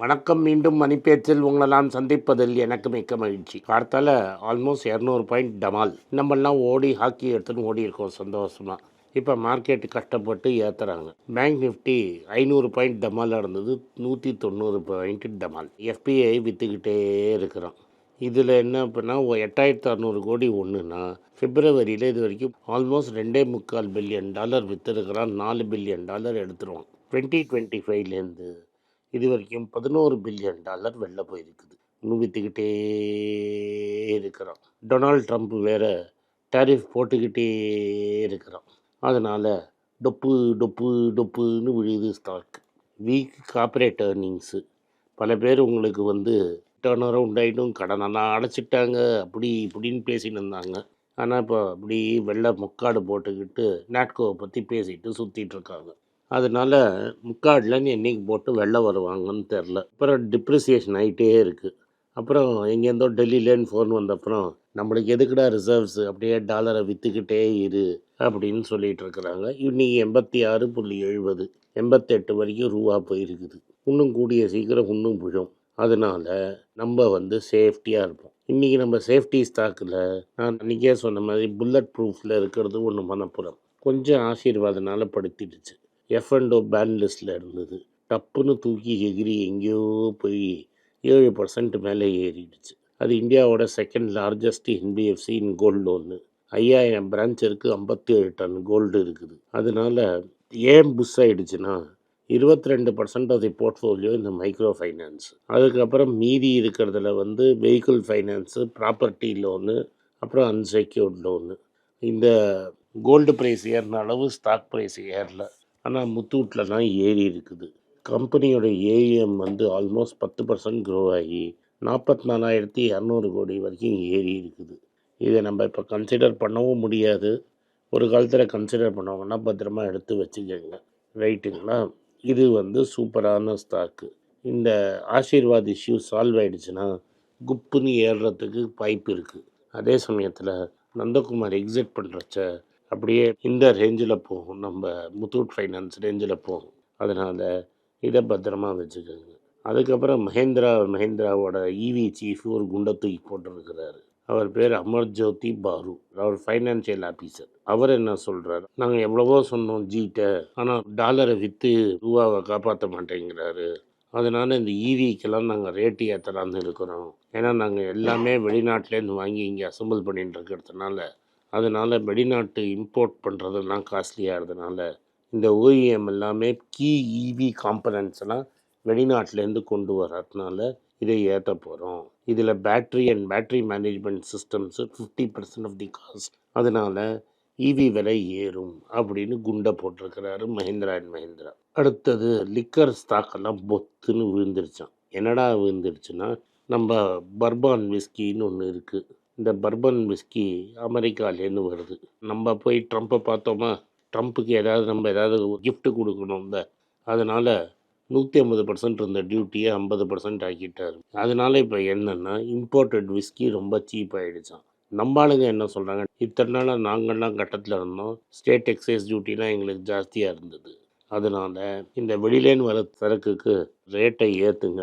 வணக்கம் மீண்டும் மணிப்பேச்சில் உங்களெல்லாம் சந்திப்பதில் எனக்கு மிக்க மகிழ்ச்சி. பார்த்தால ஆல்மோஸ்ட் இரநூறு பாயிண்ட் டமால். நம்மெல்லாம் ஓடி ஹாக்கி எடுத்துன்னு ஓடி இருக்கோம் சந்தோஷமாக இப்போ மார்க்கெட் கஷ்டப்பட்டு ஏற்றுறாங்க பேங்க் நிஃப்டி ஐநூறு பாயிண்ட் டமால் இருந்தது நூற்றி தொண்ணூறு பாயிண்ட் டமால். எஃபிஐ விற்றுக்கிட்டே இருக்கிறோம். இதில் என்ன அப்படின்னா எட்டாயிரத்து அறநூறு கோடி ஒன்றுனா பிப்ரவரியில் இது வரைக்கும் ஆல்மோஸ்ட் ரெண்டே முக்கால் பில்லியன் டாலர் விற்றுருக்கிறான் நாலு பில்லியன் டாலர் எடுத்துருவான். டுவெண்ட்டி டுவெண்ட்டி ஃபைவ்லேருந்து இது வரைக்கும் பதினோரு பில்லியன் டாலர் வெளில போயிருக்குது. நுவித்துக்கிட்டே விற்றுக்கிட்டே டொனால்ட் ட்ரம்ப் வேறு டேரிஃப் போட்டுக்கிட்டே இருக்கிறோம் அதனால் டொப்பு டொப்பு டொப்புன்னு விழுது ஸ்டாக் வீக் கார்ப்பரேட் ஏர்னிங்ஸு பல பேர் உங்களுக்கு வந்து டேர்ன் அரவுண்ட் ஆகிட்டும் கடனெல்லாம் அடைச்சிட்டாங்க அப்படி இப்படின்னு பேசின்னு இருந்தாங்க. ஆனால் இப்போ அப்படி வெள்ளை முக்காடு போட்டுக்கிட்டு நாட்கோவை பற்றி பேசிட்டு சுற்றிட்டுருக்காங்க அதனால் முக்காட்லேருந்து என்றைக்கு போட்டு வெளில வருவாங்கன்னு தெரில. அப்புறம் டிப்ரிசியேஷன் ஆகிட்டே இருக்குது அப்புறம் எங்கேருந்தோ டெல்லியிலேருந்து ஃபோன் வந்தப்புறம் நம்மளுக்கு எதுக்குடா ரிசர்வ்ஸ் அப்படியே டாலரை விற்றுக்கிட்டே இரு அப்படின்னு சொல்லிகிட்டு இருக்கிறாங்க. இன்னைக்கு எண்பத்தி ஆறு புள்ளி எழுபது எண்பத்தெட்டு வரைக்கும் ரூபா போயிருக்குது. இன்னும் கூடிய சீக்கிரம் இன்னும் புழும் அதனால நம்ம வந்து சேஃப்டியாக இருப்போம். இன்றைக்கி நம்ம சேஃப்டி ஸ்டாக்கில் நான் அன்றைக்கே சொன்ன மாதிரி புல்லட் ப்ரூஃபில் இருக்கிறது ஒன்று மனப்புறம். கொஞ்சம் ஆசீர்வாதனால படுத்திடுச்சு. எஃப் அண்ட் பேன் லிஸ்ட்டில் இருந்தது. டப்புன்னு தூக்கி எகிரி எங்கேயோ போய் ஏழு பர்சன்ட் மேலே ஏறிடுச்சு. அது இந்தியாவோட second largest NBFC in gold loan ஐயாயிரம் பிரான்ச் இருக்குது ஐம்பத்தி ஏழு டன் கோல்டு இருக்குது. அதனால் ஏன் புஷ் ஆகிடுச்சுன்னா இருபத்தி ரெண்டு பர்சன்ட் ஆஃப் தி போர்ட்ஃபோலியோ இந்த மைக்ரோ ஃபைனான்ஸ் அதுக்கப்புறம் மீதி இருக்கிறதுல வந்து வெஹிக்கிள் ஃபைனான்ஸு ப்ராப்பர்ட்டி லோனு அப்புறம் அன்செக்யூர்ட் லோனு இந்த கோல்டு ப்ரைஸ் ஏறின அளவு ஸ்டாக் ப்ரைஸ் ஏறல. ஆனால் முத்தூட்டில் தான் ஏறி இருக்குது. கம்பெனியோட ஏஎம் வந்து ஆல்மோஸ்ட் பத்து பர்சன்ட் க்ரோ ஆகி நாற்பத்தி நாலாயிரத்தி இரநூறு கோடி வரைக்கும் ஏறி இருக்குது. இதை நம்ம இப்போ கன்சிடர் பண்ணவும் முடியாது. ஒரு காலத்தில் கன்சிடர் பண்ணுவாங்கன்னா பத்திரமா எடுத்து வச்சுக்கோங்க. ரைட்டுங்களா? இது வந்து சூப்பரான ஸ்டாக்கு இந்த ஆசீர்வாத் இஷ்யூ சால்வ் ஆயிடுச்சுன்னா குப்புன்னு ஏறுறதுக்கு வாய்ப்பு இருக்குது அதே சமயத்தில் நந்தகுமார் எக்ஸிட் பண்ணுறச்ச அப்படியே இந்த ரேஞ்சில் போகும். நம்ம முத்தூட் ஃபைனான்ஸ் ரேஞ்சில் போகும். அதனால் இதை பத்திரமா வச்சுக்கோங்க. அதுக்கப்புறம் மஹேந்திரா மஹேந்திராவோட இவி சீஃப் ஒரு குண்டை தூக்கி போட்டிருக்கிறாரு. அவர் பேர் அமர் ஜோதி பாரு. அவர் ஃபைனான்சியல் ஆஃபீஸர் அவர் என்ன சொல்கிறாரு நாங்கள் எவ்வளவோ சொன்னோம் ஜீட்டை ஆனால் டாலரை விற்று ரூபாவை காப்பாற்ற மாட்டேங்கிறாரு. அதனால் இந்த e ஈவிக்கெல்லாம் நாங்கள் ரேட்டு ஏற்றலான்னு இருக்கிறோம். ஏன்னா நாங்கள் எல்லாமே வெளிநாட்டிலேருந்து வாங்கி இங்கே அசம்பிள் பண்ணிட்டு இருக்கிறதுனால அதனால் வெளிநாட்டு இம்போர்ட் பண்ணுறதெல்லாம் இருந்ததுனால இந்த ஓஇஎம் எல்லாமே கீ இவி காம்பனன்ட்ஸ் எல்லாம் வெளிநாட்டிலேருந்து கொண்டு வர்றதுனால இதை ஏற்ற போகிறோம் இதில் battery and battery management systems fifty percent of the cost அதனால் இவி விலை ஏறும் அப்படின்னு குண்டை போட்டிருக்கிறாரு மஹிந்திரா அண்ட் மஹிந்திரா. அடுத்தது லிக்கர் ஸ்டாக்கெல்லாம் பொத்துன்னு விழுந்துருச்சான் என்னடா விழுந்துருச்சுன்னா நம்ம பர்பான் விஸ்கின்னு ஒன்று இருக்குது இந்த பர்பன் விஸ்கி அமெரிக்காலேருந்து வருது. நம்ம போய் ட்ரம்ப்பை பார்த்தோமா? ட்ரம்ப்புக்கு ஏதாவது நம்ம ஏதாவது கிஃப்ட்டு கொடுக்கணும்ல அதனால் நூற்றி ஐம்பது பர்சன்ட் இருந்த டியூட்டியை ஐம்பது பர்சன்ட் ஆக்கிட்டார். அதனால இப்போ என்னென்னா இம்போர்ட்டட் விஸ்கி ரொம்ப சீப் ஆகிடுச்சான் நம்ம ஆளுங்க என்ன சொல்கிறாங்க இத்தனை நாளாக நாங்கள்லாம் கட்டத்தில் இருந்தோம். ஸ்டேட் எக்ஸைஸ் டியூட்டிலாம் எங்களுக்கு ஜாஸ்தியாக இருந்தது. அதனால் இந்த வெளியிலேன்னு வர சரக்குக்கு ரேட்டை ஏற்றுங்க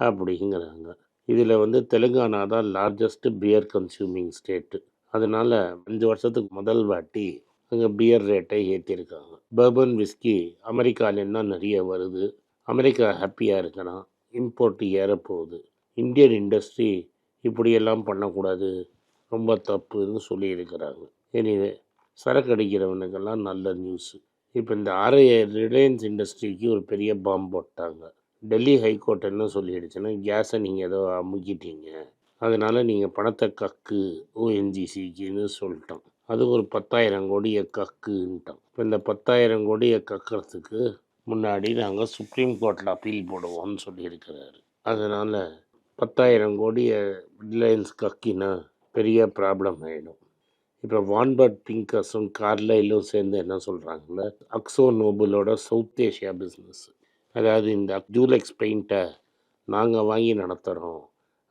அப்படிங்கிறாங்க. இதில் வந்து தெலுங்கானா தான் லார்ஜஸ்ட் பியர் கன்சியூமிங் ஸ்டேட்டு அதனால் அஞ்சு வருஷத்துக்கு முதல் வாட்டி அங்கே பியர் ரேட்டை ஏற்றிருக்காங்க பர்பன் விஸ்கி அமெரிக்காலேருந்து தான் நிறைய வருது. அமெரிக்கா ஹாப்பியாக இருக்கிறான் இம்போர்ட் ஏறப்போகுது இந்தியன் இண்டஸ்ட்ரி இப்படியெல்லாம் பண்ணக்கூடாது. ரொம்ப தப்புன்னு சொல்லியிருக்கிறாங்க. எனிவே சரக்கு அடிக்கிறவனுக்கெல்லாம் நல்ல நியூஸு இப்போ இந்த ஆர்ஐ ரிலையன்ஸ் இண்டஸ்ட்ரிக்கு ஒரு பெரிய பாம்பு போட்டாங்க. டெல்லி ஹைகோர்ட் என்ன சொல்லிடுச்சுன்னா கேஸை நீங்கள் ஏதோ அமுக்கிட்டீங்க அதனால் நீங்கள் பணத்தை கக்கு ஓஎன்ஜிசிக்குன்னு சொல்லிட்டோம். அது ஒரு பத்தாயிரம் கோடியை கக்குன்ட்டோம். இப்போ இந்த பத்தாயிரம் கோடியை கக்கிறதுக்கு முன்னாடி நாங்கள் சுப்ரீம் கோர்ட்டில் அப்பீல் போடுவோம்னு சொல்லியிருக்கிறாரு. அதனால் பத்தாயிரம் கோடியை ரிலையன்ஸ் கக்கினா பெரிய ப்ராப்ளம் ஆகிடும் இப்போ வான்பர்ட் பிங்கர்ஸும் கார்லைலும் சேர்ந்து என்ன சொல்கிறாங்களே அக்ஸோ நோபலோட சவுத் ஏஷியா பிஸ்னஸ் அதாவது இந்த ஜூலெக்ஸ் பெயிண்ட்டை நாங்கள் வாங்கி நடத்துகிறோம்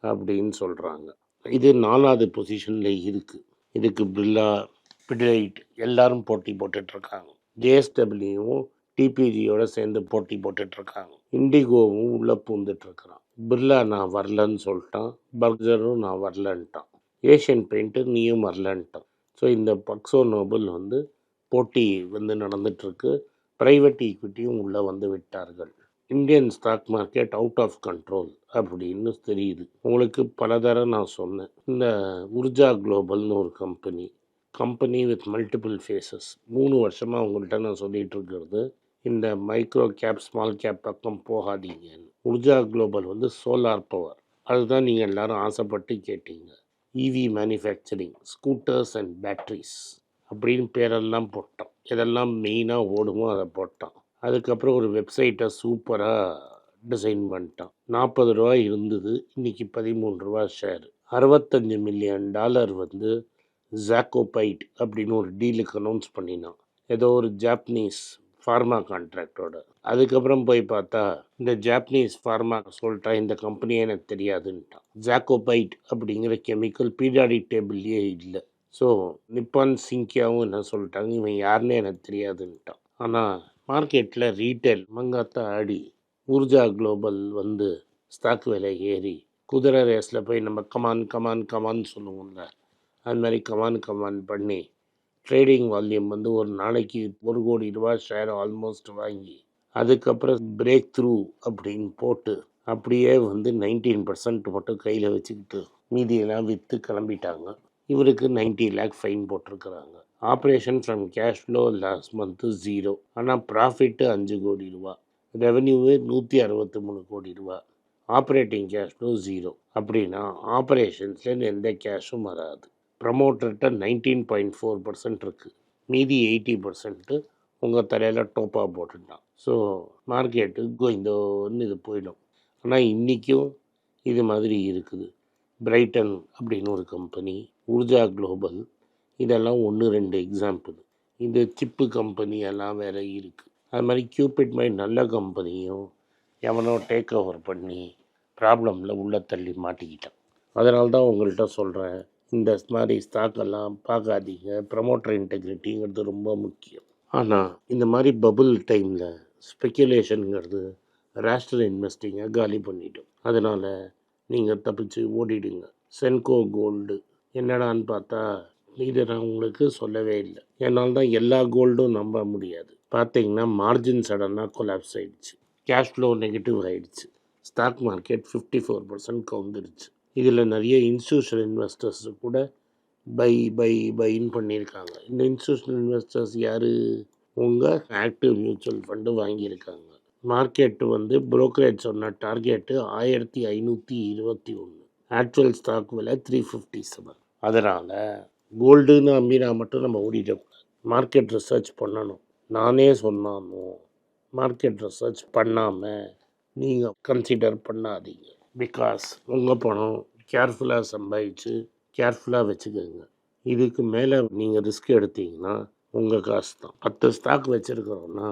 அப்படின்னு சொல்கிறாங்க இது நாலாவது பொசிஷனில் இருக்குது இதுக்கு பில்லா பிடிலைட் எல்லாரும் போட்டி போட்டுட்ருக்காங்க. ஜேஎஸ்டபிள்யூவும் டிபிஜியோட சேர்ந்து போட்டி போட்டுட்ருக்காங்க. இண்டிகோவும் உள்ளே பூந்துட்டுருக்குறான் பிர்லா நான் வரலன்னு சொல்லிட்டான். பர்கரும் நான் வரலன்ட்டான். ஏஷியன் பெயிண்ட்டு நீயும் வரலன்ட்டான். ஸோ இந்த பக்ஸோ நோபல் வந்து போட்டி வந்து நடந்துட்டுருக்கு ப்ரைவேட் ஈக்விட்டியும் உள்ளே வந்து விட்டார்கள். Indian stock market out of control அப்படின்னு தெரியுது. உங்களுக்கு பல தரம் நான் சொன்னேன். இந்த உர்ஜா குளோபல்னு ஒரு company company with multiple phases மூணு வருஷமாக உங்கள்கிட்ட நான் சொல்லிகிட்டு இருக்கிறது. இந்த மைக்ரோ கேப் ஸ்மால் கேப் பக்கம் போகாதீங்கன்னு உர்ஜா குளோபல் வந்து சோலார் பவர். அதுதான் நீங்கள் எல்லாரும் ஆசைப்பட்டு கேட்டீங்க. EV manufacturing scooters and batteries அப்படின்னு பேரெல்லாம் போட்டோம். எதெல்லாம் மெயினாக ஓடுமோ அதை போட்டான். அதுக்கப்புறம் ஒரு வெப்சைட்டை சூப்பராக டிசைன் பண்ணிட்டான். நாற்பது ரூபா இருந்தது. இன்றைக்கி பதிமூணு ரூபா ஷேர் அறுபத்தஞ்சு மில்லியன் டாலர் வந்து ஜாக்கோபைட் அப்படின்னு ஒரு டீலுக்கு அனௌன்ஸ் பண்ணினான். ஏதோ ஒரு ஜாப்பனீஸ் ஃபார்மா கான்ட்ராக்டோட அதுக்கப்புறம் போய் பார்த்தா இந்த ஜாப்பனீஸ் ஃபார்மா சொல்லிட்டா இந்த கம்பெனியே எனக்கு தெரியாதுன்ட்டான். ஜாக்கோபைட் அப்படிங்கிற கெமிக்கல் பீரியாடிக் டேபிள்லேயே இல்லை. ஸோ நிப்பான் சிங்கியாவும் என்ன சொல்லிட்டாங்க? இவன் யாருன்னே எனக்கு தெரியாதுன்ட்டான் ஆனால் மார்க்கெட்டில் ரீட்டைல் மங்காத்தா ஆடி ஊர்ஜா குளோபல் வந்து ஸ்டாக் விலை ஏறி குதிரை ரேஸில் போய் நம்ம கமான் கமான் கமான் சொல்லுவோம்ல. அது மாதிரி கமான் கமான் பண்ணி ட்ரேடிங் வால்யூம் வந்து ஒரு நாளைக்கு ஒரு கோடி ரூபா ஷேர் ஆல்மோஸ்ட் வாங்கி அதுக்கப்புறம் பிரேக் த்ரூ அப்படின்னு போட்டு அப்படியே வந்து நைன்டீன் பர்சன்ட் மட்டும் கையில் வச்சுக்கிட்டு மீதியெல்லாம் விற்று கிளம்பிட்டாங்க. இவருக்கு 90 லேக் ஃபைன் போட்டிருக்கிறாங்க. Operation from cash flow last month zero ஆனால் ப்ராஃபிட்டு அஞ்சு கோடி ரூபா. ரெவென்யூவு நூற்றி அறுபத்தி மூணு கோடி ரூபா. ஆப்ரேட்டிங் கேஷ் ஃப்ளோ ஜீரோ அப்படின்னா ஆப்ரேஷன்ஸ்லேருந்து எந்த கேஷும் வராது. ப்ரமோட்டர்கிட்ட நைன்டீன் பாயிண்ட் ஃபோர் பர்சன்ட் இருக்குது மீதி எயிட்டி பர்சன்ட்டு உங்கள் தலையில் டோப்பாக போட்டுட்டான். ஸோ மார்க்கெட்டு கோயிந்தோன்னு இது போயிடும். ஆனால் இன்றைக்கும் இது மாதிரி இருக்குது. பிரைட்டன் அப்படின்னு ஒரு கம்பெனி ஊர்ஜா குளோபல் இதெல்லாம் ஒன்று ரெண்டு எக்ஸாம்பிள் இந்த சிப்பு கம்பெனி எல்லாம் வேறு இருக்குது அது மாதிரி கியூபிட் மாதிரி நல்ல கம்பெனியும் எவனோ டேக் ஓவர் பண்ணி ப்ராப்ளமில் உள்ளே தள்ளி மாட்டிக்கிட்டான். அதனால தான் உங்கள்கிட்ட சொல்கிறேன் இந்த மாதிரி ஸ்டாக்கெல்லாம் பார்க்காதீங்க. ப்ரமோட்டர் இன்டெகிரிட்டிங்கிறது ரொம்ப முக்கியம். ஆனால் இந்த மாதிரி பபுள் டைமில் ஸ்பெக்குலேஷனுங்கிறது ரேஷ்னல் இன்வெஸ்டிங்கை காலி பண்ணிட்டோம் அதனால் நீங்கள் தப்பிச்சு ஓடிடுங்க. சென்கோ கோல்டு என்னடான்னு பார்த்தா இதை நான் உங்களுக்கு சொல்லவே இல்லை. என்னால் தான் எல்லா கோல்டும் நம்ப முடியாது. பார்த்தீங்கன்னா மார்ஜின் சடனாக கொலாப்ஸ் ஆயிடுச்சு. கேஷ் ஃப்ளோ நெகட்டிவ் ஆகிடுச்சு stock market fifty four percent கவுந்துருச்சு. இதில் நிறைய இன்ஸ்டியூஷனல் இன்வெஸ்டர்ஸ் கூட பை பை பைன்னு பண்ணியிருக்காங்க. இந்த இன்ஸ்டியூஷனல் இன்வெஸ்டர்ஸ் யார்? உங்கள் ஆக்டிவ் மியூச்சுவல் ஃபண்டு வாங்கியிருக்காங்க. மார்க்கெட்டு வந்து புரோக்கரேஜ் சொன்ன டார்கெட்டு ஆயிரத்தி ஐநூற்றி இருபத்தி ஒன்று ஆக்சுவல் ஸ்டாக் விலை த்ரீ ஃபிஃப்டி செவன் அதனால் கோல்டுன்னு அம்பினா மட்டும் நம்ம ஓடிடக்கூடாது மார்க்கெட் ரிசர்ச் பண்ணணும். நானே சொன்னாலும் மார்க்கெட் ரிசர்ச் பண்ணாமல் நீங்கள் கன்சிடர் பண்ணாதீங்க. பிகாஸ் உங்கள் பணம் கேர்ஃபுல்லாக சம்பாதிச்சு கேர்ஃபுல்லாக வச்சுக்கோங்க. இதுக்கு மேலே நீங்கள் ரிஸ்க் எடுத்தீங்கன்னா உங்கள் காசு தான். பத்து ஸ்டாக் வச்சுருக்கிறோன்னா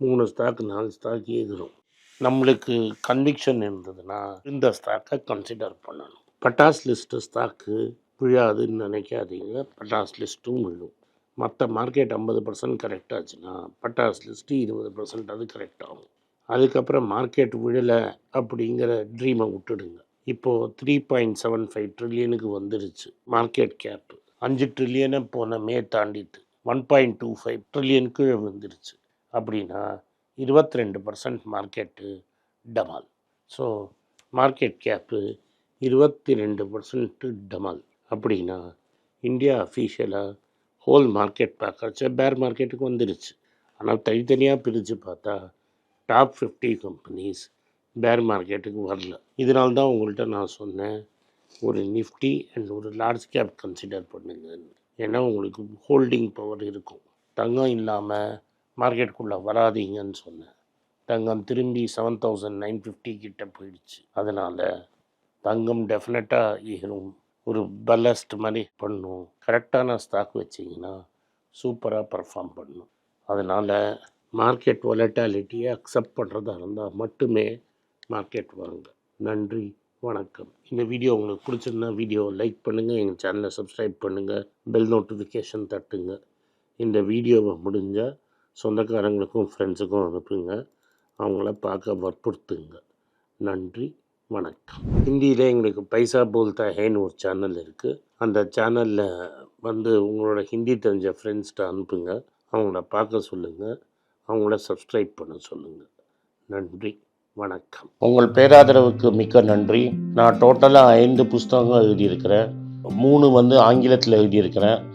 மூணு ஸ்டாக் நாலு ஸ்டாக் ஏறும் நம்மளுக்கு கன்விக்ஷன் இருந்ததுன்னா இந்த ஸ்டாக்கை கன்சிடர் பண்ணணும். பட்டாஸ் லிஸ்ட்டு ஸ்டாக்கு விழாதுன்னு நினைக்காதீங்க. பட்டாஸ் லிஸ்ட்டும் விழும். மற்ற மார்க்கெட் ஐம்பது பர்சன்ட் கரெக்ட் ஆச்சுன்னா பட்டாஸ் லிஸ்ட்டு இருபது பர்சன்ட் அது கரெக்ட் ஆகும். அதுக்கப்புறம் மார்க்கெட் விழலை அப்படிங்கிற ட்ரீமை விட்டுடுங்க. இப்போது த்ரீ பாயிண்ட் செவன் ஃபைவ் ட்ரில்லியனுக்கு வந்துருச்சு மார்க்கெட் கேப்பு அஞ்சு ட்ரில்லியனை போன May தாண்டிட்டு one point two five trillion கீழே வந்துருச்சு. அப்படின்னா இருபத்தி ரெண்டு பர்சன்ட் மார்க்கெட்டு டமால் ஸோ மார்க்கெட் கேப்பு இருபத்தி ரெண்டு பர்சன்ட்டு டமால் அப்படின்னா இந்தியா அஃபீஷியலாக ஹோல் மார்க்கெட் பார்க்கறச்ச பேர் மார்க்கெட்டுக்கு வந்துருச்சு. ஆனால் தனித்தனியாக பிரித்து பார்த்தா டாப் ஃபிஃப்டி கம்பெனிஸ் பேர் மார்க்கெட்டுக்கு வரல. இதனால தான் உங்கள்கிட்ட நான் சொன்னேன் ஒரு நிஃப்டி அண்ட் ஒரு லார்ஜ் கேப் கன்சிடர் பண்ணுங்கன்னு. ஏன்னா உங்களுக்கு ஹோல்டிங் பவர் இருக்கும். தங்கம் இல்லாமல் மார்க்கெட்டுக்குள்ளே வராதீங்கன்னு சொன்னேன். தங்கம் திரும்பி செவன் தௌசண்ட் நைன் ஃபிஃப்டி கிட்ட போயிடுச்சு. அதனால் தங்கம் டெஃபினட்டாக ஏறும். ஒரு பல்லஸ்ட் மாதிரி பண்ணும். கரெக்டான ஸ்டாக் வச்சிங்கன்னா சூப்பராக பர்ஃபார்ம் பண்ணும். அதனால் மார்க்கெட் வொலட்டாலிட்டியை அக்செப்ட் பண்ணுறதா இருந்தால் மட்டுமே மார்க்கெட் வாங்க. நன்றி வணக்கம். இந்த வீடியோ உங்களுக்கு பிடிச்சிருந்தா வீடியோ லைக் பண்ணுங்கள் எங்கள் சேனலை சப்ஸ்கிரைப் பண்ணுங்கள் பெல் நோட்டிஃபிகேஷன் தட்டுங்க. இந்த வீடியோவை முடிஞ்சால் சொந்தக்காரங்களுக்கும் ஃப்ரெண்ட்ஸுக்கும் அனுப்புங்க. அவங்கள பார்க்க வற்புறுத்துங்க. நன்றி வணக்கம். ஹிந்தியில் எங்களுக்கு பைசா போல்தா ஹேன்னு ஒரு சேனல் இருக்குது அந்த சேனலில் வந்து உங்களோட ஹிந்தி தெரிஞ்ச ஃப்ரெண்ட்ஸ்கிட்ட அனுப்புங்க. அவங்கள பார்க்க சொல்லுங்கள் அவங்கள சப்ஸ்கிரைப் பண்ண சொல்லுங்கள் நன்றி வணக்கம். உங்கள் பேராதரவுக்கு மிக்க நன்றி. நான் டோட்டலாக ஐந்து புஸ்தகங்கள் எழுதியிருக்கிறேன். மூணு வந்து ஆங்கிலத்தில் எழுதியிருக்கிறேன்.